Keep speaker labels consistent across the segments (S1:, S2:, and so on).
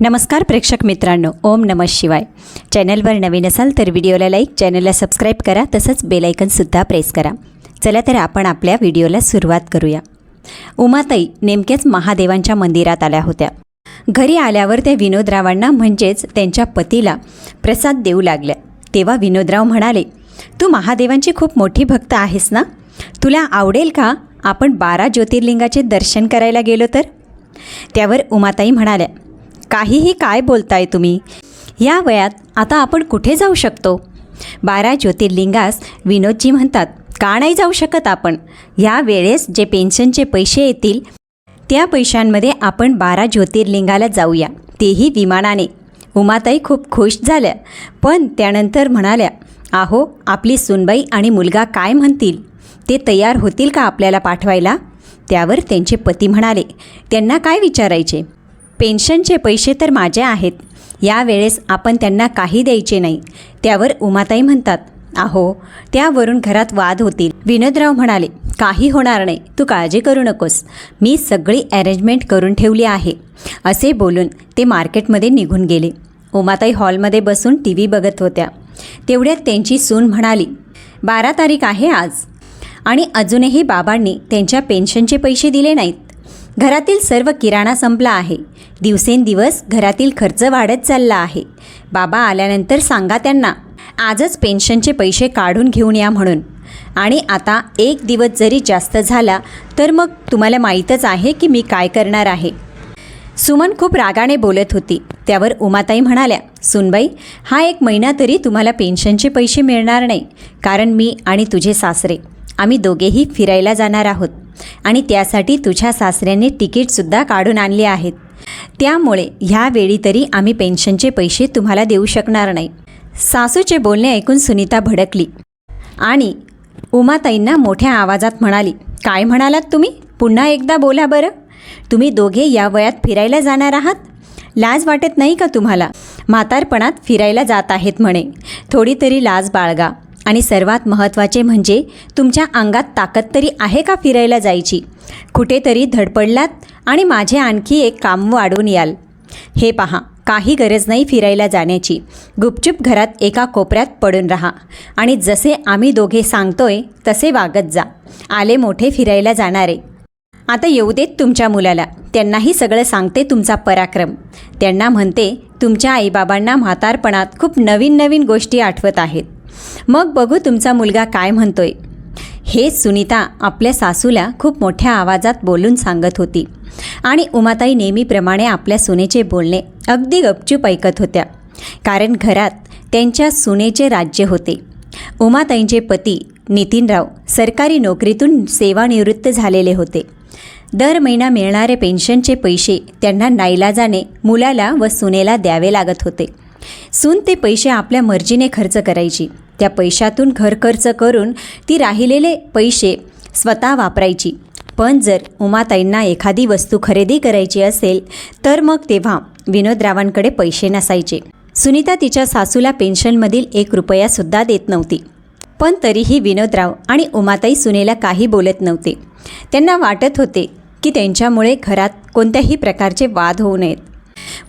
S1: नमस्कार प्रेक्षक मित्रांनो ओम नम शिवाय. चॅनलवर नवीन असाल तर व्हिडिओला लाईक चॅनलला सबस्क्राईब करा तसंच बेलायकनसुद्धा प्रेस करा. चला तर आपण आपल्या व्हिडिओला सुरुवात करूया. उमाताई नेमक्याच महादेवांच्या मंदिरात आल्या होत्या. घरी आल्यावर त्या विनोदरावांना म्हणजेच त्यांच्या पतीला प्रसाद देऊ लागल्या. तेव्हा विनोदराव म्हणाले तू महादेवांची खूप मोठी भक्त आहेस ना? तुला आवडेल का आपण बारा ज्योतिर्लिंगाचे दर्शन करायला गेलो तर? त्यावर उमाताई म्हणाल्या काहीही काय बोलताय तुम्ही? या वयात आता आपण कुठे जाऊ शकतो? बारा ज्योतिर्लिंगास विनोदजी म्हणतात का नाही जाऊ शकत आपण. या वेळेस जे पेन्शनचे पैसे येतील त्या पैशांमध्ये आपण बारा ज्योतिर्लिंगाला जाऊया. तेही विमानाने. उमाताई खूप खुश झाल्या. पण त्यानंतर म्हणाल्या आहो आपली सुनबाई आणि मुलगा काय म्हणतील? ते तयार होतील का आपल्याला पाठवायला? त्यावर त्यांचे पती म्हणाले त्यांना काय विचारायचे? पेन्शनचे पैसे तर माझे आहेत. यावेळेस आपण त्यांना काही द्यायचे नाही. त्यावर उमाताई म्हणतात आहो त्यावरून घरात वाद होतील. विनोदराव म्हणाले काही होणार नाही. तू काळजी करू नकोस. मी सगळी अरेंजमेंट करून ठेवली आहे. असे बोलून ते मार्केटमध्ये निघून गेले. उमाताई हॉलमध्ये बसून टी व्ही बघत होत्या. तेवढ्यात त्यांची सून म्हणाली बारा तारीख आहे आज. आणि अजूनही बाबांनी त्यांच्या पेन्शनचे पैसे दिले नाहीत. घरातील सर्व किराणा संपला आहे. दिवसेंदिवस घरातील खर्च वाढत चालला आहे. बाबा आल्यानंतर सांगा त्यांना आजच पेन्शनचे पैसे काढून घेऊन या म्हणून. आणि आता एक दिवस जरी जास्त झाला तर मग तुम्हाला माहीतच आहे की मी काय करणार आहे. सुमन खूप रागाने बोलत होती. त्यावर उमाताई म्हणाल्या सुनबाई हा एक महिना तरी तुम्हाला पेन्शनचे पैसे मिळणार नाही. कारण मी आणि तुझे सासरे आम्ही दोघेही फिरायला जाणार आहोत. आणि त्यासाठी तुझ्या सासऱ्याने तिकीटसुद्धा काढून आणले आहेत. त्यामुळे ह्यावेळी तरी आम्ही पेन्शनचे पैसे तुम्हाला देऊ शकणार नाही. सासूचे बोलणे ऐकून सुनीता भडकली आणि उमाताईंना मोठ्या आवाजात म्हणाली काय म्हणालात तुम्ही? पुन्हा एकदा बोला बरं. तुम्ही दोघे या वयात फिरायला जाणार आहात? लाज वाटत नाही का तुम्हाला? म्हातारपणात फिरायला जात आहेत म्हणे. थोडी तरी लाज बाळगा. आणि सर्वात महत्त्वाचे म्हणजे तुमच्या अंगात ताकद तरी आहे का फिरायला जायची? कुठेतरी धडपडलात आणि माझे आणखी एक काम वाढवून याल. हे पहा काही गरज नाही फिरायला जाण्याची. गुपचूप घरात एका कोपऱ्यात पडून राहा. आणि जसे आम्ही दोघे सांगतोय तसे वागत जा. आले मोठे फिरायला जाणारे. आता येऊ देत तुमच्या मुलाला. त्यांनाही सगळं सांगते तुमचा पराक्रम. त्यांना म्हणते तुमच्या आईबाबांना म्हातारपणात खूप नवीन नवीन गोष्टी आठवत आहेत. मग बघू तुमचा मुलगा काय म्हणतोय. हे सुनीता आपल्या सासूला खूप मोठ्या आवाजात बोलून सांगत होती. आणि उमाताई नेहमीप्रमाणे आपल्या सुनेचे बोलणे अगदी गपचूप ऐकत होत्या. कारण घरात त्यांच्या सुनेचे राज्य होते. उमाताईंचे पती नितीनराव सरकारी नोकरीतून सेवानिवृत्त झालेले होते. दर महिना मिळणारे पेन्शनचे पैसे त्यांना नाईलाजाने मुलाला व सुनेला द्यावे लागत होते. सून ते पैसे आपल्या मर्जीने खर्च करायची. त्या पैशातून घर खर्च करून ती राहिलेले पैसे स्वतः वापरायची. पण जर उमाताईंना एखादी वस्तू खरेदी करायची असेल तर मग तेव्हा विनोदरावांकडे पैसे नसायचे. सुनीता तिच्या सासूला पेन्शनमधील एक रुपयासुद्धा देत नव्हती. पण तरीही विनोदराव आणि उमाताई सुनेला काही बोलत नव्हते. त्यांना वाटत होते की त्यांच्यामुळे घरात कोणत्याही प्रकारचे वाद होऊ नयेत.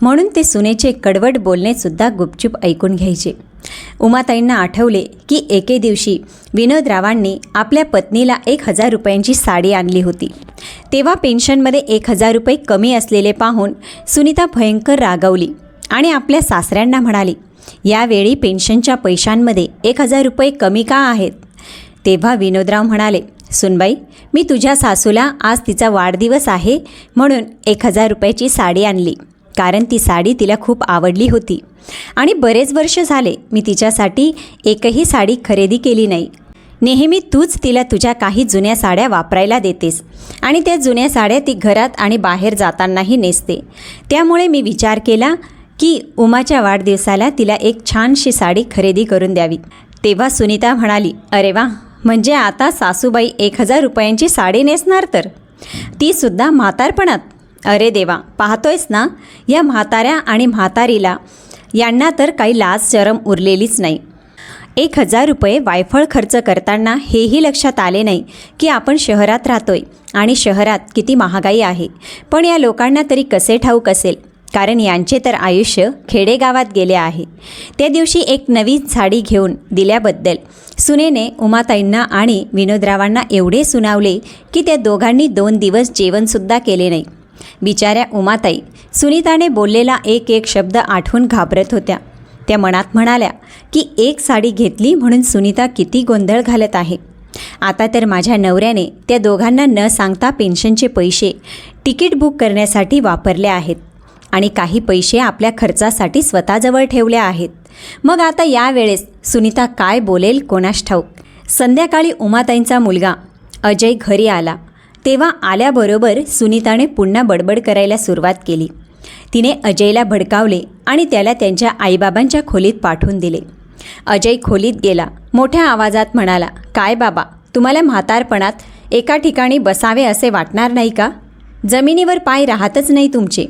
S1: म्हणून ते सुनेचे कडवट बोलणेसुद्धा गुपचूप ऐकून घ्यायचे. उमाताईंना आठवले की एके दिवशी विनोदरावांनी आपल्या पत्नीला एक हजार रुपयांची साडी आणली होती. तेव्हा पेन्शनमध्ये एक हजार रुपये कमी असलेले पाहून सुनीता भयंकर रागवली आणि आपल्या सासऱ्यांना म्हणाली यावेळी पेन्शनच्या पैशांमध्ये एक हजार रुपये कमी का आहेत? तेव्हा विनोदराव म्हणाले सुनबाई मी तुझ्या सासूला आज तिचा वाढदिवस आहे म्हणून एक हजार रुपयाची साडी आणली. कारण ती साडी तिला खूप आवडली होती. आणि बरेच वर्ष झाले मी तिच्यासाठी एकही साडी खरेदी केली नाही. नेहमी तूच तिला तुझ्या काही जुन्या साड्या वापरायला देतेस आणि त्या जुन्या साड्या ती घरात आणि बाहेर जातानाही नेसते. त्यामुळे मी विचार केला की उमाच्या वाढदिवसाला तिला एक छानशी साडी खरेदी करून द्यावी. तेव्हा सुनीता म्हणाली अरे वा! म्हणजे आता सासूबाई एक हजार रुपयांची साडी नेसणार तर? तीसुद्धा म्हातारपणात अरे देवा पाहतोयस ना? या म्हाताऱ्या आणि म्हातारीला यांना तर काही लाज शरम उरलेलीच नाही. एक हजार रुपये वायफळ खर्च करताना हेही लक्षात आले नाही की आपण शहरात राहतोय आणि शहरात किती महागाई आहे. पण या लोकांना तरी कसे ठाऊक असेल? कारण यांचे तर आयुष्य खेडेगावात गेले आहे. त्या दिवशी एक नवीन साडी घेऊन दिल्याबद्दल सुनेने उमाताईंना आणि विनोदरावांना एवढे सुनावले की त्या दोघांनी दोन दिवस जेवणसुद्धा केले नाही. बिचाऱ्या उमाताई. सुनीताने बोललेला एक एक शब्द आठवून घाबरत होत्या. त्या मनात म्हणाल्या की एक साडी घेतली म्हणून सुनीता किती गोंधळ घालत आहे. आता तर माझ्या नवऱ्याने त्या दोघांना न सांगता पेन्शनचे पैसे तिकीट बुक करण्यासाठी वापरले आहेत आणि काही पैसे आपल्या खर्चासाठी स्वतःजवळ ठेवले आहेत. मग आता यावेळेस सुनीता काय बोलेल कोणास ठाऊक? संध्याकाळी उमाताईंचा मुलगा अजय घरी आला. तेव्हा आल्याबरोबर सुनीताने पुन्हा बडबड करायला सुरुवात केली. तिने अजयला भडकावले आणि त्याला त्यांच्या आईबाबांच्या खोलीत पाठवून दिले. अजय खोलीत गेला. मोठ्या आवाजात म्हणाला काय बाबा तुम्हाला म्हातारपणात एका ठिकाणी बसावे असे वाटणार नाही का? जमिनीवर पाय राहतच नाही तुमचे.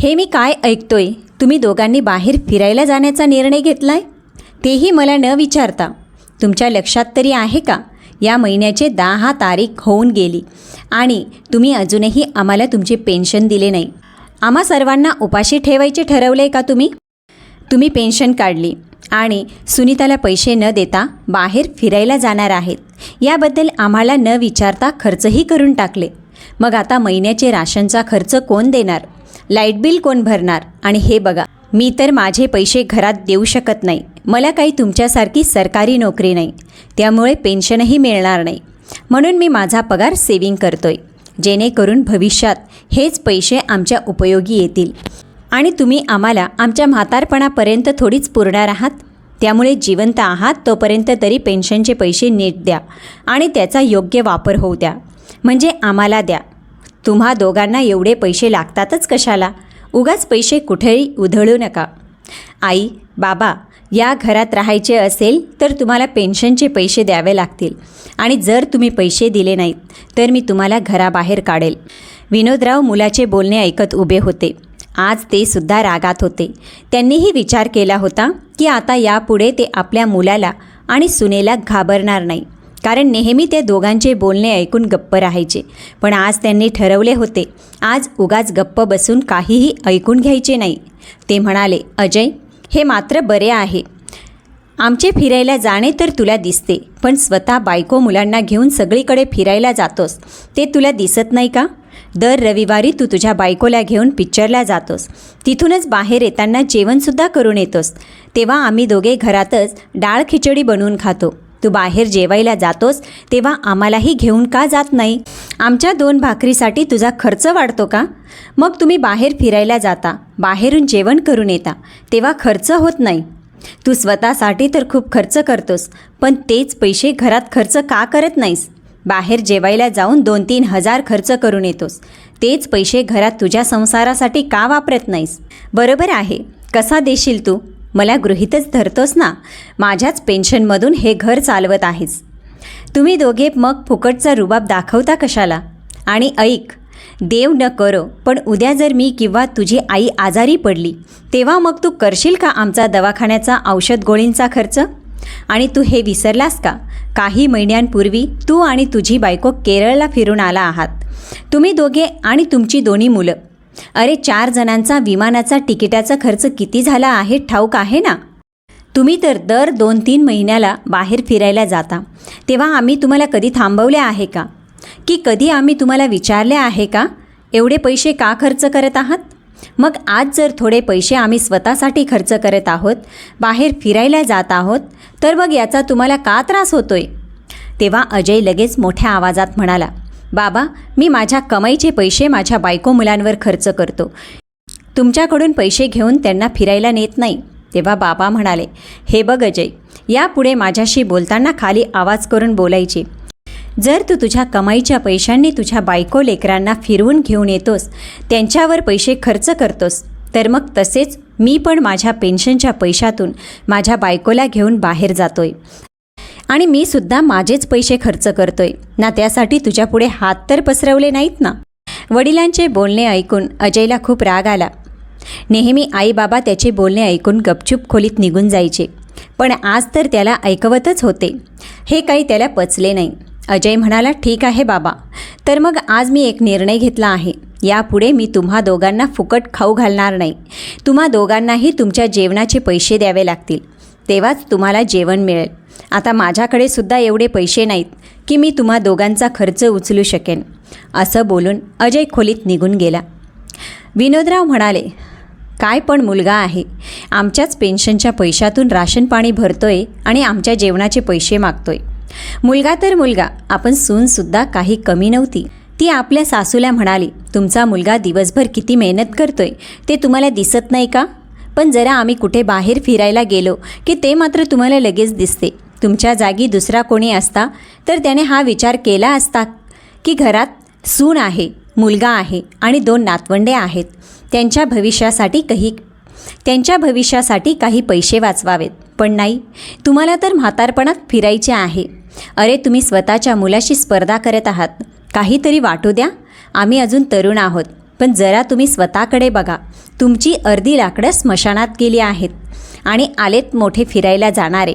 S1: हे मी काय ऐकतोय? तुम्ही दोघांनी बाहेर फिरायला जाण्याचा निर्णय घेतलाय? तेही मला न विचारता. तुमच्या लक्षात तरी आहे का? या महिन्याचे दहा तारीख होऊन गेली. आणि तुम्ही अजूनही आम्हाला तुमचे पेन्शन दिले नाही. आम्हा सर्वांना उपाशी ठेवायचे ठरवले का तुम्ही? तुम्ही पेन्शन काढली आणि सुनीताला पैसे न देता बाहेर फिरायला जाणार आहेत. याबद्दल आम्हाला न विचारता खर्चही करून टाकले. मग आता महिन्याचे राशनचा खर्च कोण देणार? लाइट बिल कोण भरणार? आणि हे बघा. मी तर माझे पैसे घरात देऊ शकत नाही. मला काही तुमच्यासारखी सरकारी नोकरी नाही. त्यामुळे पेन्शनही मिळणार नाही. म्हणून मी माझा पगार सेविंग करतोय. जेणेकरून भविष्यात हेच पैसे आमच्या उपयोगी येतील. आणि तुम्ही आम्हाला आमच्या म्हातारपणापर्यंत थोडीच पुरणार आहात? त्यामुळे जिवंत आहात तोपर्यंत तरी पेन्शनचे पैसे नीट द्या आणि त्याचा योग्य वापर होऊ द्या. म्हणजे आम्हाला द्या. तुम्हा दोघांना एवढे पैसे लागतातच कशाला? उगाच पैसे कुठेही उधळू नका. आई बाबा या घरात राहायचे असेल तर तुम्हाला पेन्शनचे पैसे द्यावे लागतील. आणि जर तुम्ही पैसे दिले नाहीत तर मी तुम्हाला घराबाहेर काढेल. विनोदराव मुलाचे बोलणे ऐकत उभे होते. आज ते सुद्धा रागात होते. त्यांनीही विचार केला होता की आता यापुढे ते आपल्या मुलाला आणि सुनेला घाबरणार नाही. कारण नेहमी त्या दोघांचे बोलणे ऐकून गप्प राहायचे. पण आज त्यांनी ठरवले होते आज उगाच गप्प बसून काहीही ऐकून घ्यायचे नाही. ते म्हणाले अजय हे मात्र बरे आहे. आमचे फिरायला जाणे तर तुला दिसते पण स्वतः बायको मुलांना घेऊन सगळीकडे फिरायला जातोस. ते तुला दिसत नाही का? दर रविवारी तू तुझ्या बायकोला घेऊन पिक्चरला जातोस. तिथूनच बाहेर येताना जेवणसुद्धा करून येतोस. तेव्हा आम्ही दोघे घरातच डाळ खिचडी बनवून खातो. तू बाहेर जेवायला जातोस तेव्हा आम्हालाही घेऊन का जात नाही? आमच्या दोन भाकरीसाठी तुझा खर्च वाढतो का? मग तुम्ही बाहेर फिरायला जाता बाहेरून जेवण करून येता तेव्हा खर्च होत नाही. तू स्वतःसाठी तर खूप खर्च करतोस पण तेच पैसे घरात खर्च का करत नाहीस? बाहेर जेवायला जाऊन दोन तीन हजार खर्च करून येतोस तेच पैसे घरात तुझ्या संसारासाठी का वापरत नाहीस? बरोबर आहे कसा देशील तू? मला गृहीतच धरतोस ना? माझ्याच पेन्शनमधून हे घर चालवत आहेस. तुम्ही दोघे मग फुकटचा रुबाब दाखवता कशाला? आणि ऐक देव न करो पण उद्या जर मी किंवा तुझी आई आजारी पडली तेव्हा मग तू करशील का आमचा दवाखान्याचा औषध गोळींचा खर्च? आणि तू हे विसरलास का? काही महिन्यांपूर्वी तू आणि तुझी बायको केरळला फिरून आला आहात. तुम्ही दोघे आणि तुमची दोन्ही मुलं अरे चार जणांचा विमानाचा तिकिटाचा खर्च किती झाला आहे ठाऊक आहे ना? तुम्ही तर दर दोन तीन महिन्याला बाहेर फिरायला जाता. तेव्हा आम्ही तुम्हाला कधी थांबवले आहे का? की कधी आम्ही तुम्हाला विचारले आहे का? एवढे पैसे का खर्च करत आहात? मग आज जर थोडे पैसे आम्ही स्वतःसाठी खर्च करत आहोत बाहेर फिरायला जात आहोत तर मग याचा तुम्हाला का त्रास होतोय? तेव्हा अजय लगेच मोठ्या आवाजात म्हणाला बाबा मी माझ्या कमाईचे पैसे माझ्या बायको मुलांवर खर्च करतो. तुमच्याकडून पैसे घेऊन त्यांना फिरायला नेत नाही तेव्हा बाबा म्हणाले हे बघ अजय यापुढे माझ्याशी बोलताना खाली आवाज करून बोलायचे. जर तू तुझ्या कमाईच्या पैशांनी तुझ्या बायको लेकरांना फिरवून घेऊन येतोस त्यांच्यावर पैसे खर्च करतोस तर मग तसेच मी पण माझ्या पेन्शनच्या पैशातून माझ्या बायकोला घेऊन बाहेर जातोय. आणि मी सुद्धा माझेच पैसे खर्च करतोय. ना त्यासाठी तुझ्यापुढे हात तर पसरवले नाहीत ना? वडिलांचे बोलणे ऐकून अजयला खूप राग आला. नेहमी आई बाबा त्याचे बोलणे ऐकून गपचूप खोलीत निघून जायचे. पण आज तर त्याला ऐकवतच होते. हे काही त्याला पचले नाही. अजय म्हणाला ठीक आहे बाबा. तर मग आज मी एक निर्णय घेतला आहे. यापुढे मी तुम्हा दोघांना फुकट खाऊ घालणार नाही. तुम्हा दोघांनाही तुमच्या जेवणाचे पैसे द्यावे लागतील. तेव्हाच तुम्हाला जेवण मिळेल. आता माझ्याकडे सुद्धा एवढे पैसे नाहीत की मी तुम्हा दोघांचा खर्च उचलू शकेन. असं बोलून अजय खोलीत निघून गेला. विनोदराव म्हणाले काय पण मुलगा आहे. आमच्याच पेन्शनच्या पैशातून राशन पाणी भरतोय आणि आमच्या जेवणाचे पैसे मागतोय. मुलगा तर मुलगा आपण सूनसुद्धा काही कमी नव्हती. ती आपल्या सासूला म्हणाली तुमचा मुलगा दिवसभर किती मेहनत करतोय ते तुम्हाला दिसत नाही का? पण जरा आम्ही कुठे बाहेर फिरायला गेलो की ते मात्र तुम्हाला लगेच दिसते. तुमच्या जागी दुसरा कोणी असता तर त्याने हा विचार केला असता की घरात सून आहे मुलगा आहे आणि दोन नातवंडे आहेत. त्यांच्या भविष्यासाठी काही त्यांच्या भविष्यासाठी काही पैसे वाचवावेत. पण नाही तुम्हाला तर म्हातारपणात फिरायचे आहे. अरे तुम्ही स्वतःच्या मुलाशी स्पर्धा करत आहात. काहीतरी वाटू द्या. आम्ही अजून तरुण आहोत. पण जरा तुम्ही स्वतःकडे बघा. तुमची अर्धी लाकडं स्मशानात गेली आहेत आणि आलेत मोठे फिरायला जाणारे.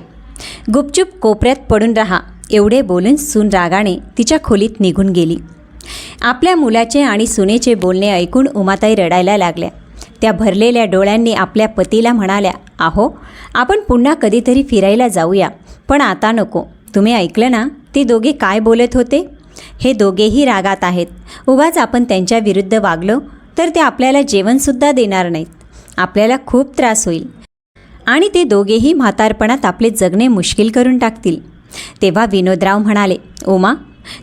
S1: गुपचूप कोपऱ्यात पडून राहा. एवढे बोलून सून रागाने तिच्या खोलीत निघून गेली. आपल्या मुलाचे आणि सुनेचे बोलणे ऐकून उमाताई रडायला लागल्या. त्या भरलेल्या डोळ्यांनी आपल्या पतीला म्हणाल्या आहो आपण पुन्हा कधीतरी फिरायला जाऊया पण आता नको. तुम्ही ऐकलं ना ते दोघे काय बोलत होते? हे दोघेही रागात आहेत. उगाच आपण त्यांच्या विरुद्ध वागलो तर ते आपल्याला जेवणसुद्धा देणार नाहीत. आपल्याला खूप त्रास होईल. आणि ते दोघेही म्हातारपणात आपले जगणे मुश्किल करून टाकतील. तेव्हा विनोदराव म्हणाले उमा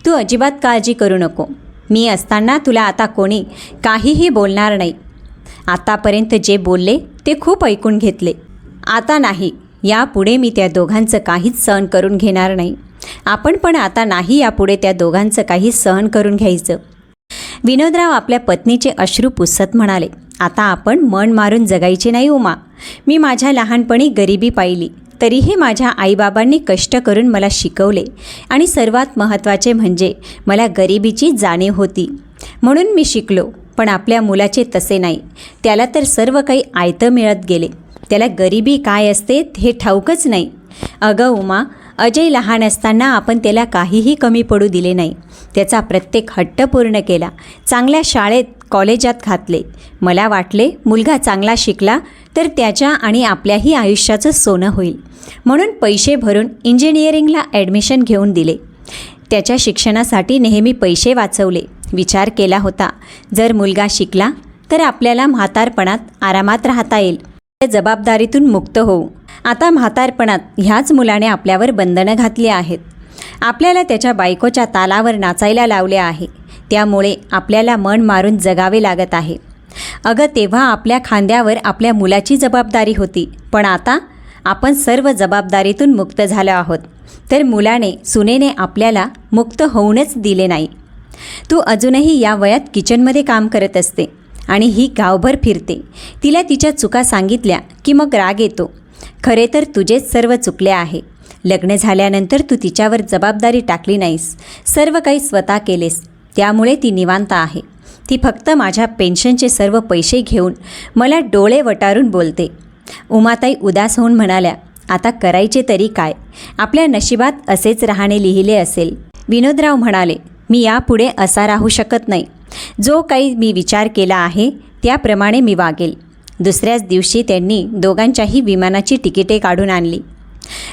S1: तू अजिबात काळजी करू नको. मी असताना तुला आता कोणी काहीही बोलणार नाही. आतापर्यंत जे बोलले ते खूप ऐकून घेतले. आता नाही. यापुढे मी त्या दोघांचं काहीच सहन करून घेणार नाही. आपण पण आता नाही यापुढे त्या दोघांचं काही सहन करून घ्यायचं. विनोदराव आपल्या पत्नीचे अश्रू पुसत म्हणाले आता आपण मन मारून जगायचे नाही उमा. मी माझ्या लहानपणी गरिबी पाहिली. तरीही माझ्या आईबाबांनी कष्ट करून मला शिकवले. आणि सर्वात महत्त्वाचे म्हणजे मला गरिबीची जाणीव होती. म्हणून मी शिकलो पण आपल्या मुलाचे तसे नाही. त्याला तर सर्व काही आयतं मिळत गेले. त्याला गरिबी काय असते हे ठाऊकच नाही. अगं उमा अजय लहान असताना आपण त्याला काहीही कमी पडू दिले नाही. त्याचा प्रत्येक हट्ट पूर्ण केला. चांगल्या शाळेत कॉलेजात घातले. मला वाटले मुलगा चांगला शिकला तर त्याच्या आणि आपल्याही आयुष्याचं सोनं होईल. म्हणून पैसे भरून इंजिनिअरिंगला ॲडमिशन घेऊन दिले. त्याच्या शिक्षणासाठी नेहमी पैसे वाचवले. विचार केला होता जर मुलगा शिकला तर आपल्याला म्हातारपणात आरामात राहता येईल. जबाबदारीतून मुक्त होऊ. आता म्हातारपणात ह्याच मुलाने आपल्यावर बंधनं घातली आहेत. आपल्याला त्याच्या बायकोच्या तालावर नाचायला लावले आहे. त्यामुळे आपल्याला मन मारून जगावे लागत आहे. अगं तेव्हा आपल्या खांद्यावर आपल्या मुलाची जबाबदारी होती. पण आता आपण सर्व जबाबदारीतून मुक्त झालो आहोत. तर मुलाने सुनेने आपल्याला मुक्त होऊनच दिले नाही. तू अजूनही या वयात किचनमध्ये काम करत असते. आणि ही गावभर फिरते. तिला तिच्या चुका सांगितल्या की मग राग येतो. खरे तर तुझेच सर्व चुकले आहे. लग्न झाल्यानंतर तू तिच्यावर जबाबदारी टाकली नाहीस. सर्व काही स्वतः केलेस. त्यामुळे ती निवांत आहे. ती फक्त माझ्या पेन्शनचे सर्व पैसे घेऊन मला डोळे वटारून बोलते. उमाताई उदास होऊन म्हणाल्या आता करायचे तरी काय? आपल्या नशिबात असेच राहणे लिहिले असेल. विनोदराव म्हणाले मी यापुढे असा राहू शकत नाही. जो काही मी विचार केला आहे त्याप्रमाणे मी वागेल. दुसऱ्याच दिवशी त्यांनी दोघांच्याही विमानाची तिकिटे काढून आणली.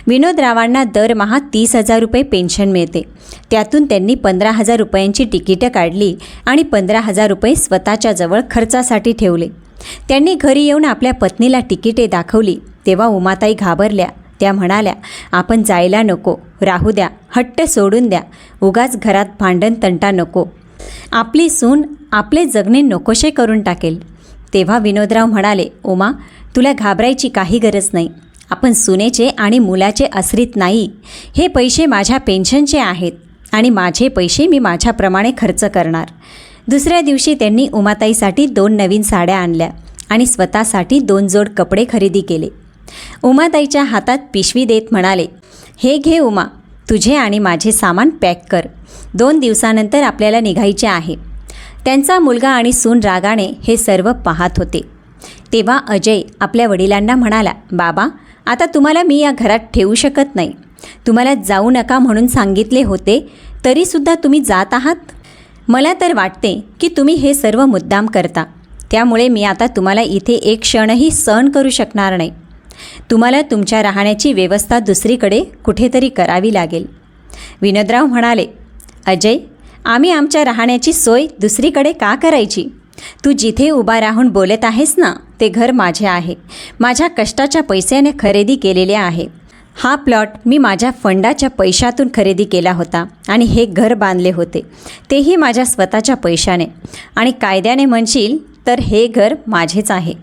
S1: विनोदरावांना दरमहा तीस हजार रुपये पेन्शन मिळते. त्यातून त्यांनी पंधरा हजार रुपयांची तिकिटं काढली आणि पंधरा हजार रुपये स्वतःच्या जवळ खर्चासाठी ठेवले. त्यांनी घरी येऊन आपल्या पत्नीला तिकिटे दाखवली. तेव्हा उमाताई घाबरल्या. त्या म्हणाल्या आपण जायला नको. राहू द्या. हट्ट सोडून द्या. उगाच घरात भांडण तंटा नको. आपली सून आपले जगणे नकोशे करून टाकेल. तेव्हा विनोदराव म्हणाले उमा तुला घाबरायची काही गरज नाही. आपण सुनेचे आणि मुलाचे आश्रित नाही. हे पैसे माझ्या पेन्शनचे आहेत आणि माझे पैसे मी माझ्याप्रमाणे खर्च करणार. दुसऱ्या दिवशी त्यांनी उमाताईसाठी दोन नवीन साड्या आणल्या आणि स्वतःसाठी दोन जोड कपडे खरेदी केले. उमाताईच्या हातात पिशवी देत म्हणाले हे घे उमा. तुझे आणि माझे सामान पॅक कर. दोन दिवसानंतर आपल्याला निघायचे आहे. त्यांचा मुलगा आणि सून रागाने हे सर्व पाहत होते. तेव्हा अजय आपल्या वडिलांना म्हणाला बाबा आता तुम्हाला मी या घरात ठेवू शकत नाही. तुम्हाला जाऊ नका म्हणून सांगितले होते तरीसुद्धा तुम्ही जात आहात? मला तर वाटते की तुम्ही हे सर्व मुद्दाम करता. त्यामुळे मी आता तुम्हाला इथे एक क्षणही सहन करू शकणार नाही. तुम्हाला तुमच्या राहण्याची व्यवस्था दुसरीकडे कुठेतरी करावी लागेल. विनोदराव म्हणाले अजय आम्ही आमच्या राहण्याची सोय दुसरीकडे का करायची? तू जिथे उभा राहून बोलत आहेस ना ते घर माझे आहे. माझ्या कष्टाच्या पैशाने खरेदी केलेले आहे. हा प्लॉट मी माझ्या फंडाच्या पैशातून खरेदी केला होता आणि हे घर बांधले होते. तेही माझ्या स्वतःच्या पैशाने. आणि कायद्याने म्हणशील तर हे घर माझेच आहे.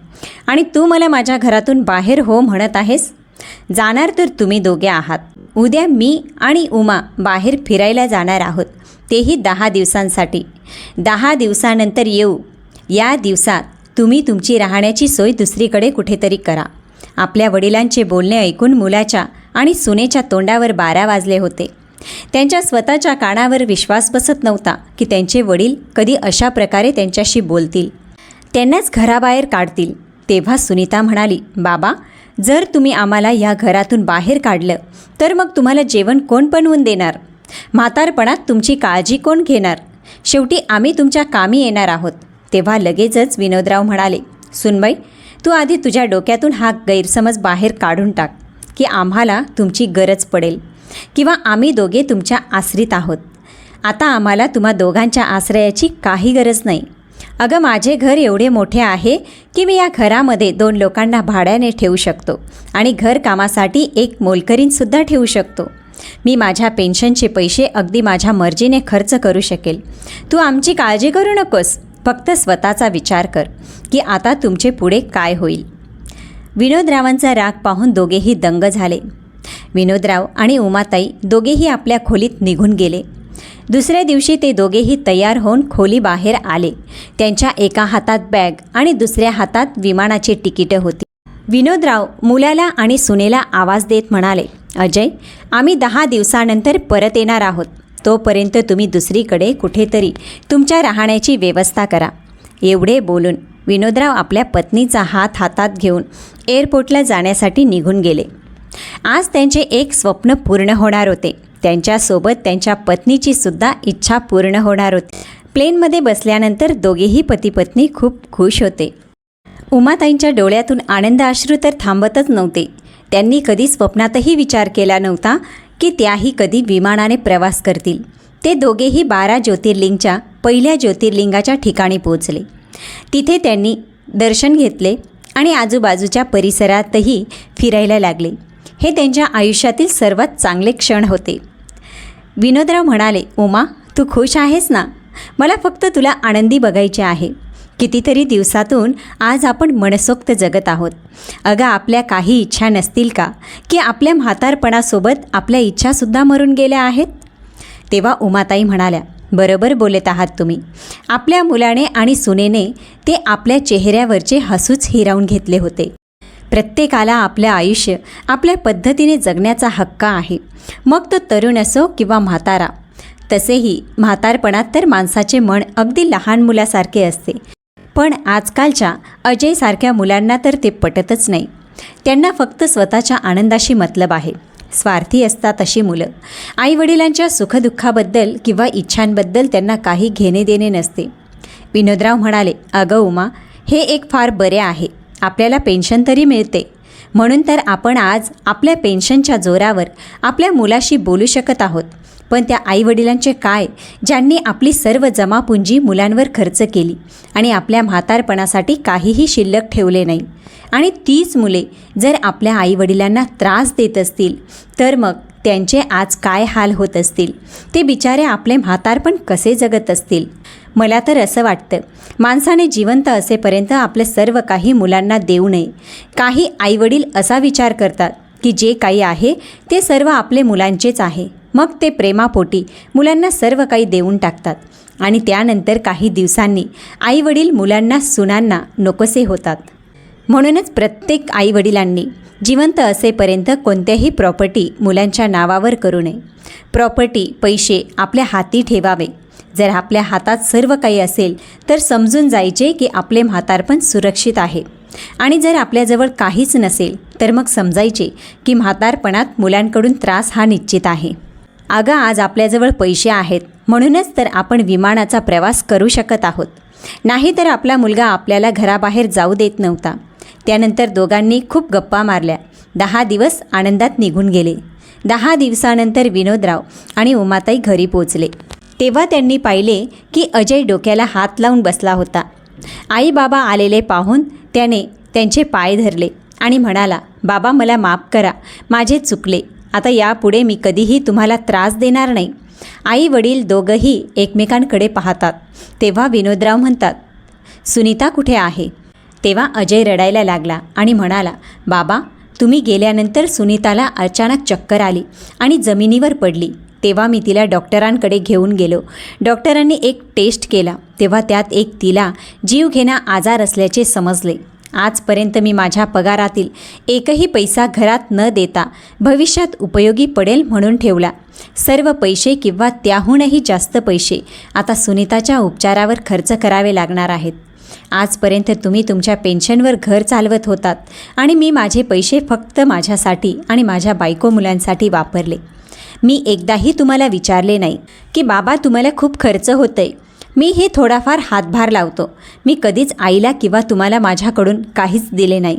S1: आणि तू मला माझ्या घरातून बाहेर हो म्हणत आहेस? जाणार तर तुम्ही दोघे आहात. उद्या मी आणि उमा बाहेर फिरायला जाणार आहोत. तेही दहा दिवसांसाठी. दहा दिवसानंतर येऊ. या दिवसात तुम्ही तुमची राहण्याची सोय दुसरीकडे कुठेतरी करा. आपल्या वडिलांचे बोलणे ऐकून मुलाच्या आणि सुनेच्या तोंडावर बारा वाजले होते. त्यांच्या स्वतःच्या कानावर विश्वास बसत नव्हता की त्यांचे वडील कधी अशा प्रकारे त्यांच्याशी बोलतील. त्यांनाच घराबाहेर काढतील. तेव्हा सुनीता म्हणाली बाबा जर तुम्ही आम्हाला या घरातून बाहेर काढलं तर मग तुम्हाला जेवण कोण बनवून देणार? म्हातारपणात तुमची काळजी कोण घेणार? शेवटी आम्ही तुमच्या कामी येणार आहोत. तेव्हा लगेचच विनोदराव म्हणाले सुनबाई तू आधी तुझ्या डोक्यातून हा गैरसमज बाहेर काढून टाक की आम्हाला तुमची गरज पडेल किंवा आम्ही दोघे तुमच्या आश्रित आहोत. आता आम्हाला तुम्हा दोघांच्या आश्रयाची काही गरज नाही. अगं माझे घर एवढे मोठे आहे की मी या घरामध्ये दोन लोकांना भाड्याने ठेवू शकतो आणि घरकामासाठी एक मोलकरीनसुद्धा ठेवू शकतो. मी माझ्या पेन्शनचे पैसे अगदी माझ्या मर्जीने खर्च करू शकेल. तू आमची काळजी करू नकोस. फक्त स्वतःचा विचार कर की आता तुमचे पुढे काय होईल. विनोदरावांचा राग पाहून दोघेही दंग झाले. विनोदराव आणि उमाताई दोघेही आपल्या खोलीत निघून गेले. दुसऱ्या दिवशी ते दोघेही तयार होऊन खोली बाहेर आले. त्यांच्या एका हातात बॅग आणि दुसऱ्या हातात विमानाची तिकीटं होती. विनोदराव मुलाला आणि सुनेला आवाज देत म्हणाले अजय आम्ही दहा दिवसानंतर परत येणार आहोत. तोपर्यंत तुम्ही दुसरीकडे कुठेतरी तुमच्या राहण्याची व्यवस्था करा. एवढे बोलून विनोदराव आपल्या पत्नीचा हात हातात घेऊन एअरपोर्टला जाण्यासाठी निघून गेले. आज त्यांचे एक स्वप्न पूर्ण होणार होते. त्यांच्यासोबत त्यांच्या पत्नीची सुद्धा इच्छा पूर्ण होणार होती. प्लेनमध्ये बसल्यानंतर दोघेही पती पत्नी खूप खुश होते. उमाताईंच्या डोळ्यातून आनंद अश्रू तर थांबतच नव्हते. त्यांनी कधी स्वप्नातही विचार केला नव्हता की त्याही कधी विमानाने प्रवास करतील. ते दोघेही बारा ज्योतिर्लिंगच्या पहिल्या ज्योतिर्लिंगाच्या ठिकाणी पोहोचले. तिथे त्यांनी दर्शन घेतले आणि आजूबाजूच्या परिसरातही फिरायला लागले. हे त्यांच्या आयुष्यातील सर्वात चांगले क्षण होते. विनोदराव म्हणाले उमा तू खुश आहेस ना? मला फक्त तुला आनंदी बघायचे आहे. कितीतरी दिवसातून आज आपण मनसोक्त जगत आहोत. अगं आपल्या काही इच्छा नसतील का? की आपल्या म्हातारपणासोबत आपल्या इच्छासुद्धा मरून गेल्या आहेत? तेव्हा उमाताई म्हणाल्या बरोबर बोलत आहात तुम्ही. आपल्या मुलाने आणि सुनेने ते आपल्या चेहऱ्यावरचे हसूच हिरावून घेतले होते. प्रत्येकाला आपलं आयुष्य आपल्या पद्धतीने जगण्याचा हक्क आहे. मग तो तरुण असो किंवा म्हातारा तसेही म्हातारपणात तर माणसाचे मन अगदी लहान मुलासारखे असते. पण आजकालच्या अजयसारख्या मुलांना तर ते पटतच नाही. त्यांना फक्त स्वतःच्या आनंदाशी मतलब आहे. स्वार्थी असतात अशी मुलं. आईवडिलांच्या सुखदुःखाबद्दल किंवा इच्छांबद्दल त्यांना काही घेणे देणे नसते. विनोदराव म्हणाले अगं उमा हे एक फार बरे आहे. आपल्याला पेन्शन तरी मिळते. म्हणून तर आपण आज आपल्या पेन्शनच्या जोरावर आपल्या मुलाशी बोलू शकत आहोत. पण त्या आईवडिलांचे काय? ज्यांनी आपली सर्व जमापुंजी मुलांवर खर्च केली आणि आपल्या म्हातारपणासाठी काहीही शिल्लक ठेवले नाही. आणि तीच मुले जर आपल्या आईवडिलांना त्रास देत असतील तर मग त्यांचे आज काय हाल होत असतील? ते बिचारे आपले म्हातारपण कसे जगत असतील? मला तर असं वाटतं. माणसाने जिवंत असेपर्यंत आपलं सर्व काही मुलांना देऊ नये. काही आईवडील असा विचार करतात की जे काही आहे ते सर्व आपले मुलांचेच आहे. मग ते प्रेमापोटी मुलांना सर्व काही देऊन टाकतात. आणि त्यानंतर काही दिवसांनी आईवडील मुलांना सुनांना नकोसे होतात. म्हणूनच प्रत्येक आईवडिलांनी जिवंत असेपर्यंत कोणत्याही प्रॉपर्टी मुलांच्या नावावर करू नये. प्रॉपर्टी पैसे आपल्या हाती ठेवावे. जर आपल्या हातात सर्व काही असेल तर समजून जायचे की आपले म्हातारपण सुरक्षित आहे. आणि जर आपल्याजवळ काहीच नसेल तर मग समजायचे की म्हातारपणात मुलांकडून त्रास हा निश्चित आहे. अगं आज आपल्याजवळ पैसे आहेत म्हणूनच तर आपण विमानाचा प्रवास करू शकत आहोत. नाही तर आपला मुलगा आपल्याला घराबाहेर जाऊ देत नव्हता. त्यानंतर दोघांनी खूप गप्पा मारल्या. दहा दिवस आनंदात निघून गेले. दहा दिवसानंतर विनोदराव आणि उमाताई घरी पोचले. तेव्हा त्यांनी पाहिले की अजय डोक्याला हात लावून बसला होता. आई बाबा आलेले पाहून त्याने त्यांचे पाय धरले आणि म्हणाला बाबा मला माफ करा. माझे चुकले. आता यापुढे मी कधीही तुम्हाला त्रास देणार नाही. आई वडील दोघंही एकमेकांकडे पाहतात. तेव्हा विनोदराव म्हणतात सुनीता कुठे आहे? तेव्हा अजय रडायला लागला आणि म्हणाला बाबा तुम्ही गेल्यानंतर सुनीताला अचानक चक्कर आली आणि जमिनीवर पडली. तेव्हा मी तिला डॉक्टरांकडे घेऊन गेलो. डॉक्टरांनी एक टेस्ट केला. तेव्हा त्यात एक तिला जीवघेणा आजार असल्याचे समजले. आजपर्यंत मी माझ्या पगारातील एकही पैसा घरात न देता भविष्यात उपयोगी पडेल म्हणून ठेवला. सर्व पैसे किंवा त्याहूनही जास्त पैसे आता सुनीताच्या उपचारावर खर्च करावे लागणार आहेत. आजपर्यंत तुम्ही तुमच्या पेन्शनवर घर चालवत होतात आणि मी माझे पैसे फक्त माझ्यासाठी आणि माझ्या बायको मुलांसाठी वापरले. मी एकदाही तुम्हाला विचारले नाही की बाबा तुम्हाला खूप खर्च होतंय. मी हे थोडाफार हातभार लावतो. मी कधीच आईला किंवा तुम्हाला माझ्याकडून काहीच दिले नाही.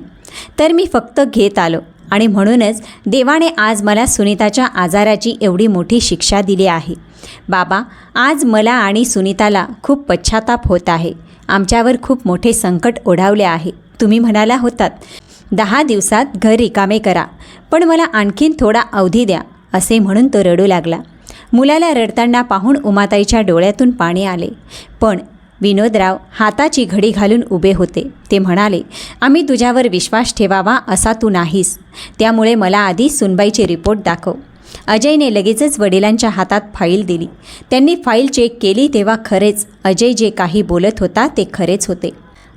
S1: तर मी फक्त घेत आलो आणि म्हणूनच देवाने आज मला सुनीताच्या आजाराची एवढी मोठी शिक्षा दिली आहे. बाबा आज मला आणि सुनीताला खूप पश्चाताप होत आहे. आमच्यावर खूप मोठे संकट ओढावले आहे. तुम्ही म्हणाला होतात दहा दिवसात घर रिकामे करा. पण मला आणखीन थोडा अवधी द्या. असे म्हणून तो रडू लागला. मुलाला रडताना पाहून उमाताईच्या डोळ्यातून पाणी आले. पण विनोदराव हाताची घडी घालून उभे होते. ते म्हणाले आम्ही तुझ्यावर विश्वास ठेवावा असा तू नाहीस. त्यामुळे मला आधी सुनबाईचे रिपोर्ट दाखव. अजयने लगेचच वडिलांच्या हातात फाईल दिली. त्यांनी फाईल चेक केली तेव्हा खरेच अजय जे काही बोलत होता ते खरेच होते.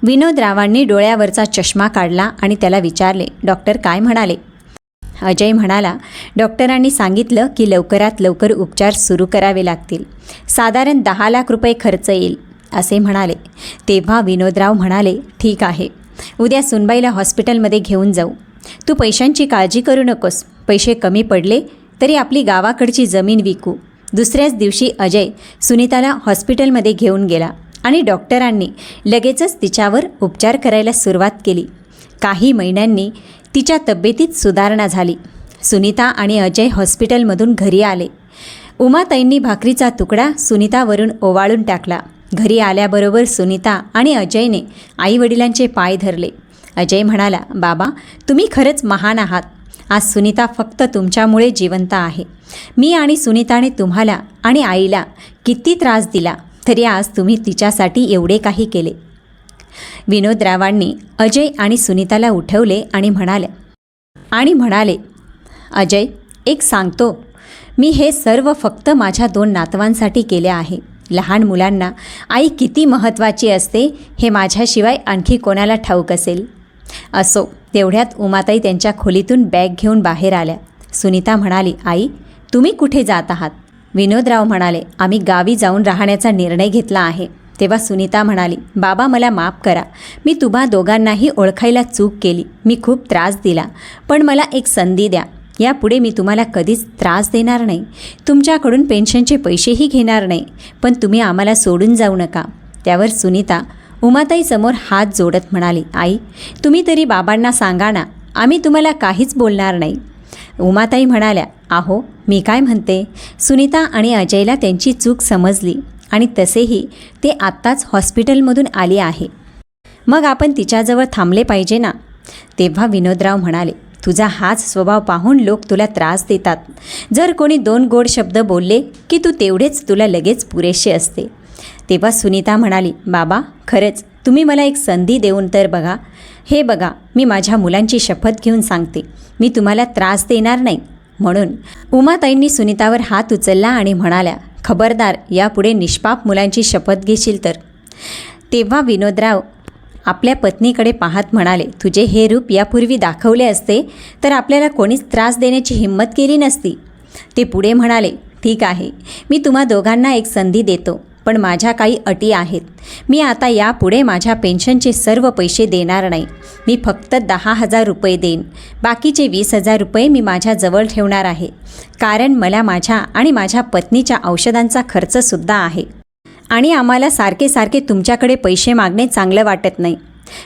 S1: विनोदरावांनी डोळ्यावरचा चष्मा काढला आणि त्याला विचारले डॉक्टर काय म्हणाले? अजय म्हणाला डॉक्टरांनी सांगितलं की लवकरात लवकर उपचार सुरू करावे लागतील. साधारण दहा लाख रुपये खर्च येईल असे म्हणाले. तेव्हा विनोदराव म्हणाले ठीक आहे. उद्या सुनबाईला हॉस्पिटलमध्ये घेऊन जाऊ. तू पैशांची काळजी करू नकोस. पैसे कमी पडले तरी आपली गावाकडची जमीन विकू. दुसऱ्याच दिवशी अजय सुनीताला हॉस्पिटलमध्ये घेऊन गेला आणि डॉक्टरांनी लगेचच तिच्यावर उपचार करायला सुरुवात केली. काही महिन्यांनी तिच्या तब्येतीत सुधारणा झाली. सुनीता आणि अजय हॉस्पिटलमधून घरी आले. उमाताईंनी भाकरीचा तुकडा सुनीतावरून ओवाळून टाकला. घरी आल्याबरोबर सुनीता आणि अजयने आईवडिलांचे पाय धरले. अजय म्हणाला बाबा तुम्ही खरंच महान आहात. आज सुनीता फक्त तुमच्यामुळे जिवंत आहे. मी आणि सुनीताने तुम्हाला आणि आईला किती त्रास दिला तरी आज तुम्ही तिच्यासाठी एवढे काही केले. विनोदरावांनी अजय आणि सुनीताला उठवले आणि म्हणाले आणि म्हणाले अजय एक सांगतो. मी हे सर्व फक्त माझ्या दोन नातवांसाठी केले आहे. लहान मुलांना आई किती महत्त्वाची असते हे माझ्याशिवाय आणखी कोणाला ठाऊक असेल असो तेवढ्यात उमाताई त्यांच्या खोलीतून बॅग घेऊन बाहेर आल्या. सुनीता म्हणाली आई तुम्ही कुठे जात आहात विनोदराव म्हणाले आम्ही गावी जाऊन राहण्याचा निर्णय घेतला आहे. तेव्हा सुनीता म्हणाली बाबा मला माफ करा. मी तुम्हा दोघांनाही ओळखायला चूक केली. मी खूप त्रास दिला. पण मला एक संधी द्या. यापुढे मी तुम्हाला कधीच त्रास देणार नाही. तुमच्याकडून पेन्शनचे पैसेही घेणार नाही. पण तुम्ही आम्हाला सोडून जाऊ नका. त्यावर सुनीता उमाताईसमोर हात जोडत म्हणाली आई तुम्ही तरी बाबांना सांगा ना. आम्ही तुम्हाला काहीच बोलणार नाही. उमाताई म्हणाल्या आहो मी काय म्हणते? सुनीता आणि अजयला त्यांची चूक समजली. आणि तसेही ते आत्ताच हॉस्पिटलमधून आले आहे. मग आपण तिच्याजवळ थांबले पाहिजे ना? तेव्हा विनोदराव म्हणाले तुझा हाच स्वभाव पाहून लोक तुला त्रास देतात. जर कोणी दोन गोड शब्द बोलले की तू तेवढेच तुला लगेच पुरेसे असते. तेव्हा सुनीता म्हणाली बाबा खरंच तुम्ही मला एक संधी देऊन तर बघा. हे बघा मी माझ्या मुलांची शपथ घेऊन सांगते. मी तुम्हाला त्रास देणार नाही. म्हणून उमाताईंनी सुनीतावर हात उचलला आणि म्हणाल्या खबरदार यापुढे निष्पाप मुलांची शपथ घेशील तर. तेव्हा विनोदराव आपल्या पत्नीकडे पाहत म्हणाले तुझे हे रूप यापूर्वी दाखवले असते तर आपल्याला कोणीच त्रास देण्याची हिंमत केली नसती. ते पुढे म्हणाले ठीक आहे मी तुम्हा दोघांना एक संधी देतो. पण माझ्या काही अटी आहेत. मी आता यापुढे माझ्या पेन्शनचे सर्व पैसे देणार नाही. मी फक्त दहा हजार रुपये देईन. बाकीचे वीस हजार रुपये मी माझ्याजवळ ठेवणार आहे. कारण मला माझ्या आणि माझ्या पत्नीच्या औषधांचा खर्चसुद्धा आहे. आणि आम्हाला सारखे सारखे तुमच्याकडे पैसे मागणे चांगलं वाटत नाही.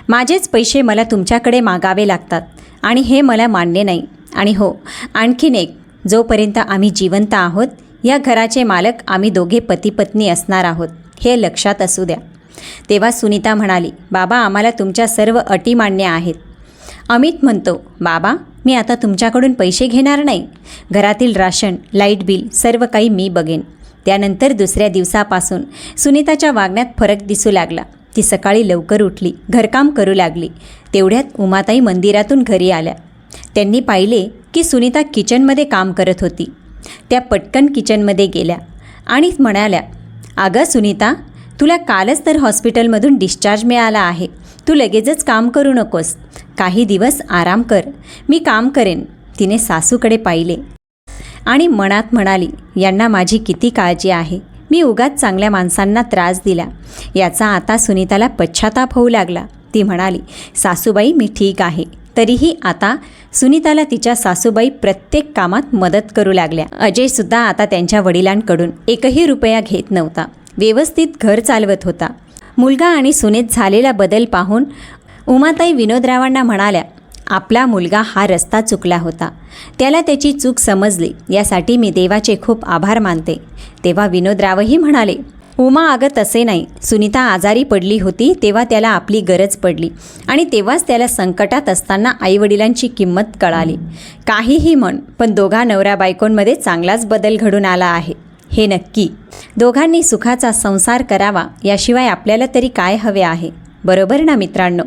S1: माझेच पैसे मला तुमच्याकडे मागावे लागतात. आणि हे मला मान्य नाही. आणि हो आणखीन एक. जोपर्यंत आम्ही जिवंत आहोत या घराचे मालक आम्ही दोघे पती पत्नी असणार आहोत हे लक्षात असू द्या. तेव्हा सुनीता म्हणाली बाबा आम्हाला तुमच्या सर्व अटी मान्य आहेत. अमित म्हणतो बाबा मी आता तुमच्याकडून पैसे घेणार नाही. घरातील राशन लाइट बिल सर्व काही मी बघेन. त्यानंतर दुसऱ्या दिवसापासून सुनीताच्या वागण्यात फरक दिसू लागला. ती सकाळी लवकर उठली घरकाम करू लागली. तेवढ्यात उमाताई मंदिरातून घरी आल्या. त्यांनी पाहिले की सुनीता किचनमध्ये काम करत होती. त्या पटकन किचनमध्ये गेल्या आणि म्हणाल्या अगं सुनीता तुला कालच तर हॉस्पिटलमधून डिस्चार्ज मिळाला आहे. तू लगेचच काम करू नकोस. काही दिवस आराम कर. मी काम करेन. तिने सासूकडे पाहिले. आणि मनात म्हणाली यांना माझी किती काळजी आहे. मी उगाच चांगल्या माणसांना त्रास दिला. याचा आता सुनीताला पश्चाताप होऊ लागला. ती म्हणाली सासूबाई मी ठीक आहे. तरीही आता सुनीताला तिच्या सासूबाई प्रत्येक कामात मदत करू लागल्या. अजयसुद्धा आता त्यांच्या वडिलांकडून एकही रुपया घेत नव्हता. व्यवस्थित घर चालवत होता. मुलगा आणि सुनेत झालेला बदल पाहून उमाताई विनोदरावांना म्हणाल्या आपला मुलगा हा रस्ता चुकला होता. त्याला त्याची चूक समजली. यासाठी मी देवाचे खूप आभार मानते. तेव्हा विनोदरावही म्हणाले उमा अगं तसे नाही. सुनीता आजारी पडली होती तेव्हा त्याला आपली गरज पडली आणि तेव्हाच त्याला संकटात असताना आईवडिलांची किंमत कळाली. काहीही म्हण पण दोघा नवऱ्या बायकोंमध्ये चांगलाच बदल घडून आला आहे. हे नक्की. दोघांनी सुखाचा संसार करावा याशिवाय आपल्याला तरी काय हवे आहे? बरोबर ना मित्रांनो?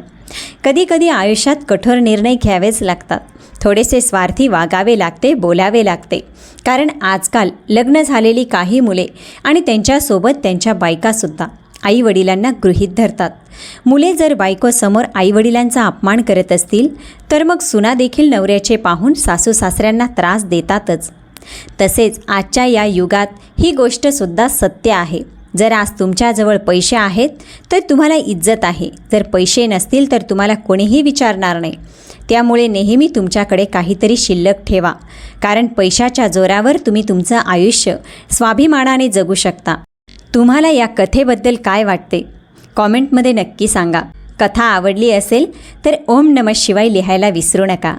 S1: कधीकधी आयुष्यात कठोर निर्णय घ्यावेच लागतात. थोडेसे स्वार्थी वागावे लागते बोलावे लागते. कारण आजकाल लग्न झालेली काही मुले आणि त्यांच्यासोबत त्यांच्या बायकासुद्धा आईवडिलांना गृहीत धरतात. मुले जर बायकोसमोर आईवडिलांचा अपमान करत असतील तर मग सुना देखील नवऱ्याचे पाहून सासू सासऱ्यांना त्रास देतातच. तसेच आजच्या या युगात ही गोष्टसुद्धा सत्य आहे. जर आज तुमच्याजवळ पैसे आहेत तर तुम्हाला इज्जत आहे. जर पैसे नसतील तर तुम्हाला कोणीही विचारणार नाही. त्यामुळे नेहमी तुमच्याकडे काहीतरी शिल्लक ठेवा. कारण पैशाच्या जोरावर तुम्ही तुमचं आयुष्य स्वाभिमानाने जगू शकता. तुम्हाला या कथेबद्दल काय वाटते? कॉमेंटमध्ये नक्की सांगा. कथा आवडली असेल तर ओम नम शिवाय लिहायला विसरू नका.